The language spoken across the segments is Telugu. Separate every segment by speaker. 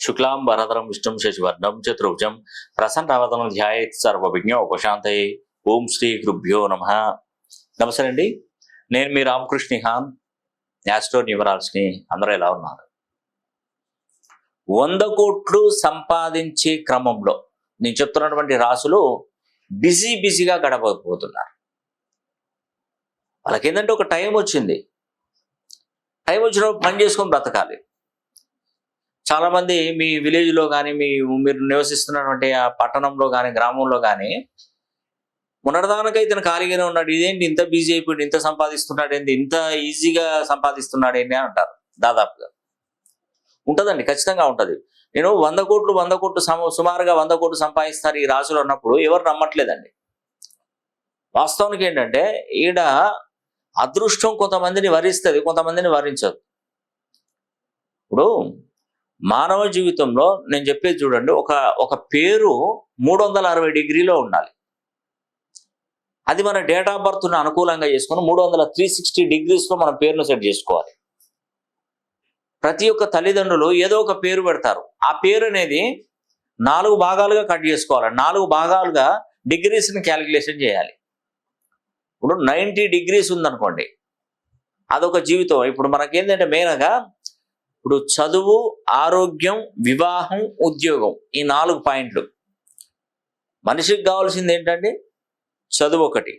Speaker 1: శుక్లాం వరదరం విష్ణుం శశివర్ణం చతుర్భుజం. ప్రసన్నవదనం ధ్యాయత్ సర్వవిజ్ఞ ఉపశాంతయే. ఓం శ్రీ గురుభ్యో నమ. నమస్తే అండి నేను మీ రామకృష్ణ హాన్ యాస్ట్రో న్యూమరాల్స్ని అందరూ ఎలా ఉన్నారు? వంద కోట్లు సంపాదించే క్రమంలో నేను చెప్తున్నటువంటి రాసులు బిజీ బిజీగా గడపకపోతున్నారు వాళ్ళకి ఏంటంటే ఒక టైం వచ్చింది. టైం వచ్చినప్పుడు పని చేసుకొని బ్రతకాలి. చాలా మంది మీ విలేజ్లో కానీ మీ మీరు నివసిస్తున్నటువంటి ఆ పట్టణంలో కానీ గ్రామంలో కానీ మొన్నటిదానికై ఇతను ఖాళీగానే ఉన్నాడు. ఇదేంటి ఇంత బిజీ అయిపోయింది ఇంత సంపాదిస్తున్నాడు ఏంటి ఇంత ఈజీగా సంపాదిస్తున్నాడు ఏంటి అని అంటారు దాదాపుగా. ఉంటుందండి ఖచ్చితంగా ఉంటుంది. నేను వంద కోట్లు వంద కోట్లు సుమారుగా వంద కోట్లు సంపాదిస్తారు ఈ రాశులు ఉన్నప్పుడు ఎవరు నమ్మట్లేదండి. వాస్తవానికి ఏంటంటే ఈడ అదృష్టం కొంతమందిని వరిస్తుంది కొంతమందిని వరించదు. ఇప్పుడు మానవ జీవితంలో నేను చెప్పేది చూడండి ఒక ఒక పేరు మూడు వందల అరవై డిగ్రీలో ఉండాలి. అది మన డేట్ ఆఫ్ బర్త్ను అనుకూలంగా చేసుకుని మూడు వందల త్రీ సిక్స్టీ డిగ్రీస్లో మన పేరును సెట్ చేసుకోవాలి. ప్రతి ఒక్క తల్లిదండ్రులు ఏదో ఒక పేరు పెడతారు. ఆ పేరు అనేది నాలుగు భాగాలుగా కట్ చేసుకోవాలి. నాలుగు భాగాలుగా డిగ్రీస్ని క్యాలిక్యులేషన్ చేయాలి. ఇప్పుడు నైంటీ డిగ్రీస్ ఉందనుకోండి అదొక జీవితం. ఇప్పుడు మనకేంటంటే మెయిన్గా ఇప్పుడు చదువు ఆరోగ్యం వివాహం ఉద్యోగం ఈ నాలుగు పాయింట్లు. మనిషికి కావాల్సింది ఏంటంటే చదువు ఒకటి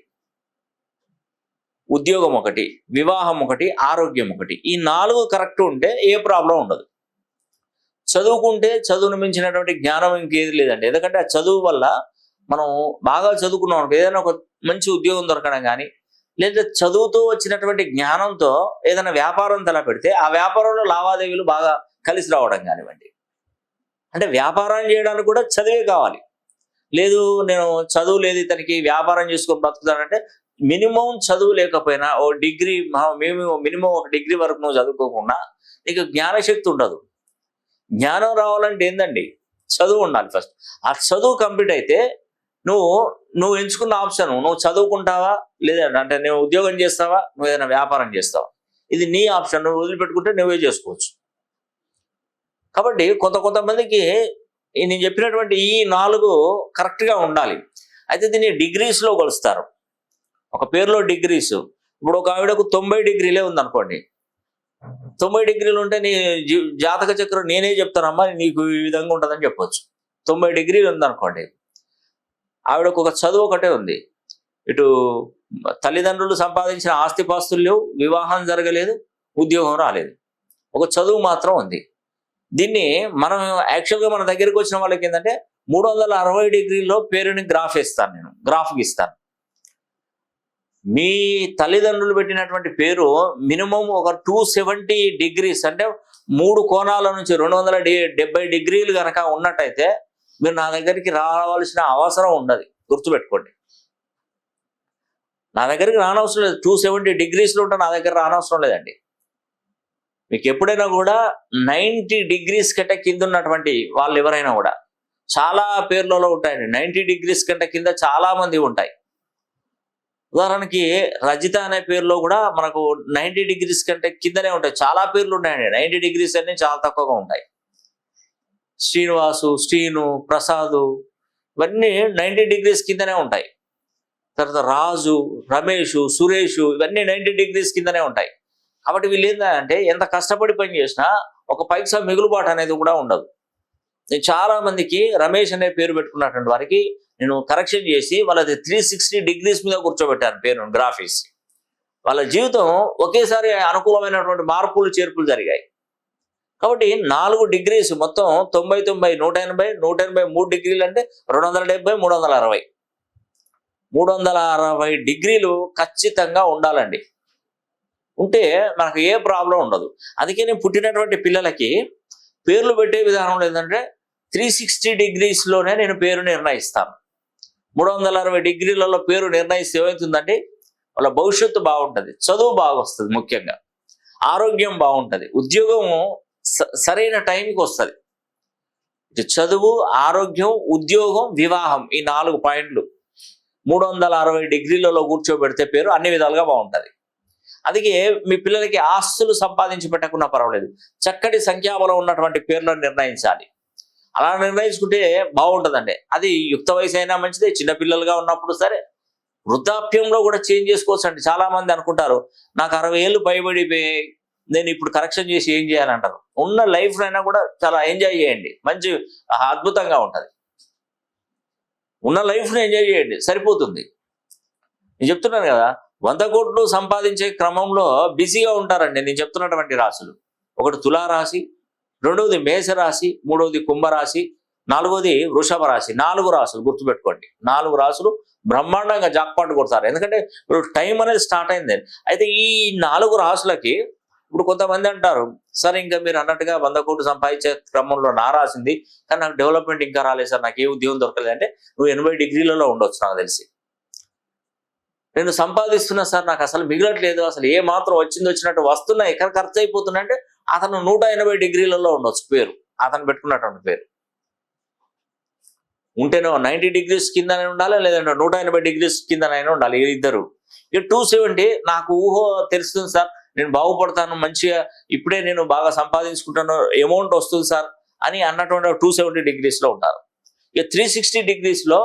Speaker 1: ఉద్యోగం ఒకటి వివాహం ఒకటి ఆరోగ్యం ఒకటి. ఈ నాలుగు కరెక్ట్ ఉంటే ఏ ప్రాబ్లం ఉండదు. చదువుకుంటే చదువును మించినటువంటి జ్ఞానం ఇంకేది లేదండి. ఎందుకంటే ఆ చదువు వల్ల మనం బాగా చదువుకున్నాం అనుకో ఏదైనా ఒక మంచి ఉద్యోగం దొరకడం కానీ లేదా చదువుతూ వచ్చినటువంటి జ్ఞానంతో ఏదైనా వ్యాపారం తల పెడితే ఆ వ్యాపారంలో లావాదేవీలు బాగా కలిసి రావడం కానివ్వండి. అంటే వ్యాపారం చేయడానికి కూడా చదివే కావాలి. లేదు నేను చదువు లేదు ఇతనికి వ్యాపారం చేసుకొని బ్రతుకుతానంటే మినిమం చదువు లేకపోయినా ఓ డిగ్రీ మేము మినిమం ఒక డిగ్రీ వరకు నువ్వు చదువుకోకుండా నీకు జ్ఞానశక్తి ఉండదు. జ్ఞానం రావాలంటే ఏందండి? చదువు ఉండాలి ఫస్ట్. ఆ చదువు కంప్లీట్ అయితే నువ్వు నువ్వు ఎంచుకున్న ఆప్షన్ నువ్వు చదువుకుంటావా? లేదా అంటే నువ్వు ఉద్యోగం చేస్తావా? నువ్వు ఏదైనా వ్యాపారం చేస్తావా? ఇది నీ ఆప్షన్ నువ్వు వదిలిపెట్టుకుంటే నువ్వే చేసుకోవచ్చు. కాబట్టి కొంత కొంతమందికి నేను చెప్పినటువంటి ఈ నాలుగు కరెక్ట్గా ఉండాలి. అయితే దీన్ని డిగ్రీస్లో కొలుస్తారు. ఒక పేరులో డిగ్రీస్. ఇప్పుడు ఒక ఆవిడకు తొంభై డిగ్రీలే ఉందనుకోండి. తొంభై డిగ్రీలు ఉంటే నీ జీ- జాతక చక్రం నేనే చెప్తానమ్మా నీకు ఈ విధంగా ఉంటుందని చెప్పొచ్చు. తొంభై డిగ్రీలు ఉందనుకోండి. ఆవిడకు ఒక చదువు ఒకటే ఉంది. ఇటు తల్లిదండ్రులు సంపాదించిన ఆస్తిపాస్తులు లేవు వివాహం జరగలేదు ఉద్యోగం రాలేదు. ఒక చదువు మాత్రం ఉంది. దీన్ని మనం యాక్చువల్గా మన దగ్గరికి వచ్చిన వాళ్ళకి ఏంటంటే మూడు వందల అరవై డిగ్రీలో పేరుని గ్రాఫ్ ఇస్తాను నేను గ్రాఫ్ ఇస్తాను మీ తల్లిదండ్రులు పెట్టినటువంటి పేరు మినిమం ఒక టూ సెవెంటీ డిగ్రీస్ అంటే మూడు కోణాల నుంచి రెండు వందల డిగ్రీలు కనుక ఉన్నట్టయితే మీరు నా దగ్గరికి రావాల్సిన అవసరం ఉండదు గుర్తుపెట్టుకోండి. నా దగ్గరికి రానవసరం లేదు. టూ సెవెంటీ డిగ్రీస్లో ఉంటే నా దగ్గర రానవసరం లేదండి. మీకు ఎప్పుడైనా కూడా నైంటీ డిగ్రీస్ కంటే కింద ఉన్నటువంటి వాళ్ళు ఎవరైనా కూడా చాలా పేర్లలో ఉంటాయండి. నైంటీ డిగ్రీస్ కంటే కింద చాలామంది ఉంటాయి. ఉదాహరణకి రజిత అనే పేరులో కూడా మనకు నైంటీ డిగ్రీస్ కంటే కిందనే ఉంటాయి. చాలా పేర్లు ఉన్నాయండి. నైంటీ డిగ్రీస్ అన్ని చాలా తక్కువగా ఉంటాయి. శ్రీనివాసు శ్రీను ప్రసాదు ఇవన్నీ నైంటీ డిగ్రీస్ కిందనే ఉంటాయి. తర్వాత రాజు రమేష్ సురేష్ ఇవన్నీ నైంటీ డిగ్రీస్ కిందనే ఉంటాయి. కాబట్టి వీళ్ళు ఏంటంటే ఎంత కష్టపడి పని చేసినా ఒక పైసా మిగులుబాటు అనేది కూడా ఉండదు. నేను చాలా మందికి రమేష్ అనే పేరు పెట్టుకున్నటువంటి వారికి నేను కరెక్షన్ చేసి వాళ్ళది త్రీ సిక్స్టీ డిగ్రీస్ మీద కూర్చోబెట్టాను పేరు గ్రాఫిక్స్ వాళ్ళ జీవితం ఒకేసారి అనుకూలమైనటువంటి మార్పులు చేర్పులు జరిగాయి. కాబట్టి నాలుగు డిగ్రీస్ మొత్తం తొంభై తొంభై నూట ఎనభై నూట ఎనభై మూడు డిగ్రీలు అంటే రెండు వందల డెబ్బై మూడు వందల అరవై. మూడు వందల అరవై డిగ్రీలు ఖచ్చితంగా ఉండాలండి. ఉంటే మనకు ఏ ప్రాబ్లం ఉండదు. అందుకే నేను పుట్టినటువంటి పిల్లలకి పేర్లు పెట్టే విధానం ఏంటంటే త్రీ సిక్స్టీ డిగ్రీస్లోనే నేను పేరు నిర్ణయిస్తాను. మూడు వందల అరవై డిగ్రీలలో పేరు నిర్ణయిస్తే ఏమవుతుందండి? వాళ్ళ భవిష్యత్తు బాగుంటుంది. చదువు బాగా వస్తుంది ముఖ్యంగా. ఆరోగ్యం బాగుంటుంది. ఉద్యోగము సరైన టైంకి వస్తుంది. చదువు ఆరోగ్యం ఉద్యోగం వివాహం ఈ నాలుగు పాయింట్లు. మూడు వందల అరవై డిగ్రీలలో కూర్చోబెడితే పేరు అన్ని విధాలుగా బాగుంటుంది. అందుకే మీ పిల్లలకి ఆస్తులు సంపాదించి పెట్టకున్నా పర్వాలేదు. చక్కటి సంఖ్యాబలం ఉన్నటువంటి పేర్లను నిర్ణయించాలి. అలా నిర్ణయించుకుంటే బాగుంటుందండి. అది యుక్త వయసు అయినా మంచిదే చిన్నపిల్లలుగా ఉన్నప్పుడు సరే. వృద్ధాప్యంలో కూడా చేంజ్ చేసుకోవచ్చు అండి చాలామంది అనుకుంటారు నాకు అరవై ఏళ్ళు పైబడిపోయి నేను ఇప్పుడు కరెక్షన్ చేసి ఏం చేయాలంటారు? ఉన్న లైఫ్ అయినా కూడా చాలా ఎంజాయ్ చేయండి. మంచి అద్భుతంగా ఉంటుంది. ఉన్న లైఫ్ని ఎంజాయ్ చేయండి. సరిపోతుంది. నేను చెప్తున్నాను కదా వంద కోట్లు సంపాదించే క్రమంలో బిజీగా ఉంటారండి. నేను చెప్తున్నటువంటి రాశులు. ఒకటి తులారాశి రెండవది మేషరాశి మూడవది కుంభరాశి నాలుగవది వృషభ రాశి నాలుగు రాశులు గుర్తుపెట్టుకోండి. నాలుగు రాశులు బ్రహ్మాండంగా జాక్పాటు కొడతారు. ఎందుకంటే ఇప్పుడు టైం అనేది స్టార్ట్ అయింది. అయితే ఈ నాలుగు రాశులకి ఇప్పుడు కొంతమంది అంటారు సార్ ఇంకా మీరు అన్నట్టుగా వంద కోట్లు సంపాదించే క్రమంలో నా రాసింది కానీ నాకు డెవలప్మెంట్ ఇంకా రాలేదు సార్ నాకు ఏ ఉద్యోగం దొరకలేదు. అంటే నువ్వు ఎనభై డిగ్రీలలో ఉండొచ్చు నాకు తెలిసి. నేను సంపాదిస్తున్నా సార్ నాకు అసలు మిగలట్లేదు అసలు ఏ మాత్రం వచ్చింది వచ్చినట్టు వస్తున్నా ఎక్కడ ఖర్చు అయిపోతున్నా అంటే అతను నూట ఎనభై డిగ్రీలలో ఉండొచ్చు పేరు అతను పెట్టుకున్నటువంటి పేరు. ఉంటేనో నైంటీ డిగ్రీస్ కిందనే ఉండాలి లేదంటే నూట ఎనభై డిగ్రీస్ కిందనైనా ఉండాలి ఇద్దరు. ఇక టూ సెవెంటీ నాకు ఊహ తెలుస్తుంది సార్ నేను బాగుపడతాను మంచిగా ఇప్పుడే నేను బాగా సంపాదించుకుంటాను అమౌంట్ వస్తుంది సార్ అని అన్నటువంటి టూ సెవెంటీ డిగ్రీస్లో ఉంటారు. ఇక త్రీ సిక్స్టీ డిగ్రీస్లో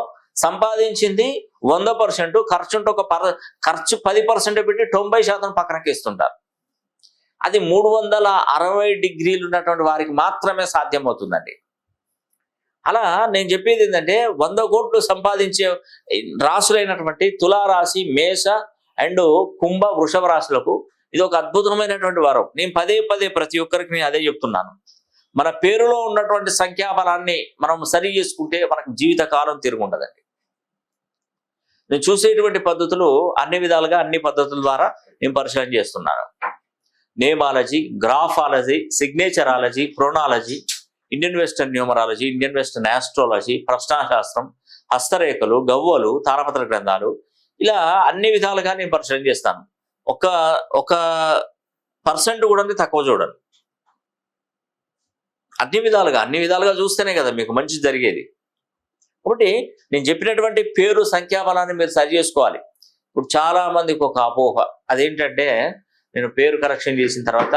Speaker 1: సంపాదించింది వంద పర్సెంట్ ఖర్చు ఉంటే ఒక పర్ ఖర్చు పది పర్సెంట్ పెట్టి తొంభై శాతం పక్కనకి ఇస్తుంటారు అది మూడు వందల అరవై డిగ్రీలు ఉన్నటువంటి వారికి మాత్రమే సాధ్యమవుతుందండి. అలా నేను చెప్పేది ఏంటంటే వంద కోట్లు సంపాదించే రాసులైనటువంటి తులారాశి మేష అండ్ కుంభ వృషభ రాశులకు ఇది ఒక అద్భుతమైనటువంటి వరం. నేను పదే పదే ప్రతి ఒక్కరికి నేను అదే చెప్తున్నాను. మన పేరులో ఉన్నటువంటి సంఖ్యాబలాన్ని మనం సరి చేసుకుంటే మనకు జీవితకాలం తిరుగుండదండి. నేను చూసేటువంటి పద్ధతులు అన్ని విధాలుగా అన్ని పద్ధతుల ద్వారా నేను పరిశీలన చేస్తున్నాను. Namology graphology signaturology pronology Indian western numerology Indian western astrology ప్రశ్నాశాస్త్రం హస్తరేఖలు గవ్వలు తారపత్ర గ్రంథాలు ఇలా అన్ని విధాలుగా నేను పరిశీలన చేస్తాను. ఒక ఒక పర్సెంట్ కూడా తక్కువ చూడండి. అన్ని విధాలుగా అన్ని విధాలుగా చూస్తేనే కదా మీకు మంచి జరిగేది. కాబట్టి నేను చెప్పినటువంటి పేరు సంఖ్యాబలాన్ని మీరు సరి చేసుకోవాలి. ఇప్పుడు చాలా మందికి ఒక అపోహ. అదేంటంటే నేను పేరు కరెక్షన్ చేసిన తర్వాత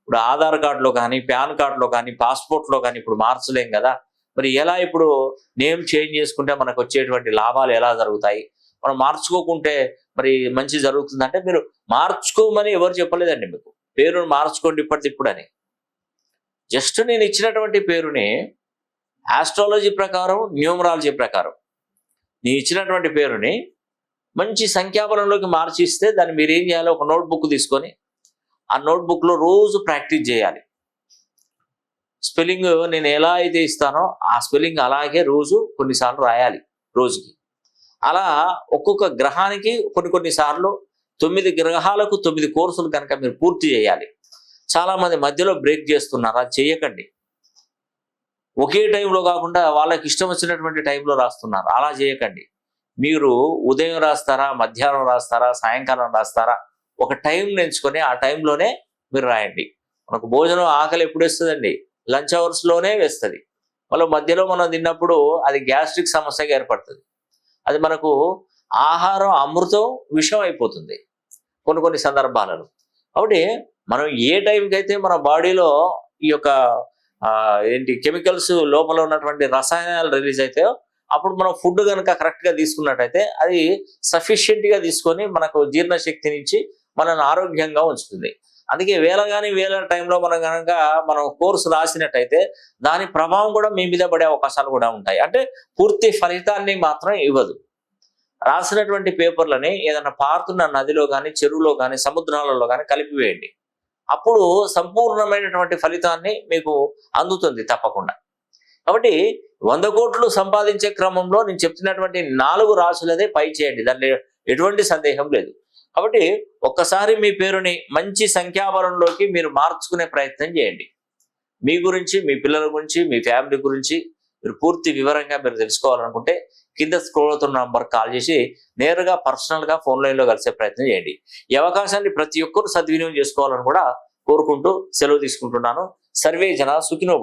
Speaker 1: ఇప్పుడు ఆధార్ కార్డులో కానీ పాన్ కార్డులో కానీ పాస్పోర్ట్లో కానీ ఇప్పుడు మార్చలేం కదా. మరి ఎలా ఇప్పుడు నేమ్ చేంజ్ చేసుకుంటే మనకు వచ్చేటువంటి లాభాలు ఎలా జరుగుతాయి? మనం మార్చుకోకుంటే మరి మంచి జరుగుతుందంటే మీరు మార్చుకోమని ఎవరు చెప్పలేదండి మీకు. పేరును మార్చుకోండి ఇప్పటిది ఇప్పుడు అని జస్ట్ నేను ఇచ్చినటువంటి పేరుని ఆస్ట్రాలజీ ప్రకారం న్యూమరాలజీ ప్రకారం. నేను ఇచ్చినటువంటి పేరుని మంచి సంఖ్యాబలంలోకి మార్చి ఇస్తే దాన్ని మీరు ఏం చేయాలి? ఒక నోట్బుక్ తీసుకొని ఆ నోట్బుక్లో రోజు ప్రాక్టీస్ చేయాలి. స్పెల్లింగ్ నేను ఎలా అయితే ఇస్తానో ఆ స్పెల్లింగ్ అలాగే రోజు కొన్నిసార్లు రాయాలి రోజుకి. అలా ఒక్కొక్క గ్రహానికి కొన్ని కొన్ని సార్లు తొమ్మిది గ్రహాలకు తొమ్మిది కోర్సులు కనుక మీరు పూర్తి చేయాలి. చాలామంది మధ్యలో బ్రేక్ చేస్తున్నారు అది చేయకండి. ఒకే టైంలో కాకుండా వాళ్ళకి ఇష్టం వచ్చినటువంటి టైంలో రాస్తున్నారు అలా చేయకండి. మీరు ఉదయం రాస్తారా మధ్యాహ్నం రాస్తారా సాయంకాలం రాస్తారా ఒక టైం ఎంచుకొని ఆ టైంలోనే మీరు రాయండి. మనకు భోజనం ఆకలి ఎప్పుడు వేస్తుందండి? లంచ్ అవర్స్లోనే వేస్తుంది. మళ్ళీ మధ్యలో మనం తిన్నప్పుడు అది గ్యాస్ట్రిక్ సమస్యగా ఏర్పడుతుంది. అది మనకు ఆహారం అమృతం విషం అయిపోతుంది. కొన్ని కొన్ని సందర్భాలలో. కాబట్టి మనం ఏ టైంకి అయితే మన బాడీలో ఈ యొక్క ఏంటి కెమికల్స్ లోపల ఉన్నటువంటి రసాయనాలు రిలీజ్ అవుతాయో అప్పుడు మనం ఫుడ్ కనుక కరెక్ట్గా తీసుకున్నట్టయితే అది సఫిషియెంట్గా తీసుకొని మనకు జీర్ణశక్తి నుంచి మనల్ని ఆరోగ్యంగా ఉంచుతుంది. అందుకే వేల కానీ వేల టైంలో మనం కనుక మనం కోర్సు రాసినట్టయితే దాని ప్రభావం కూడా మీ మీద పడే అవకాశాలు కూడా ఉంటాయి. అంటే పూర్తి ఫలితాన్ని మాత్రం ఇవ్వదు. రాసినటువంటి పేపర్లని ఏదైనా పారుతున్న నదిలో కానీ చెరువులో కానీ సముద్రాలలో కానీ కలిపివేయండి. అప్పుడు సంపూర్ణమైనటువంటి ఫలితాన్ని మీకు అందుతుంది తప్పకుండా. కాబట్టి వంద కోట్లు సంపాదించే క్రమంలో నేను చెప్తున్నటువంటి నాలుగు రాసులదే పై చేయండి. దాంట్లో ఎటువంటి సందేహం లేదు. కాబట్టి ఒక్కసారి మీ పేరుని మంచి సంఖ్యాబలంలోకి మీరు మార్చుకునే ప్రయత్నం చేయండి. మీ గురించి మీ పిల్లల గురించి మీ ఫ్యామిలీ గురించి మీరు పూర్తి వివరంగా మీరు తెలుసుకోవాలనుకుంటే కింద స్క్రోల్ అవుతున్న నంబర్ కాల్ చేసి నేరుగా పర్సనల్గా ఫోన్ లైన్లో కలిసే ప్రయత్నం చేయండి. ఈ అవకాశాన్ని ప్రతి ఒక్కరూ సద్వినియోగం చేసుకోవాలని కూడా కోరుకుంటూ సెలవు తీసుకుంటున్నాను. సర్వే జన సుఖినో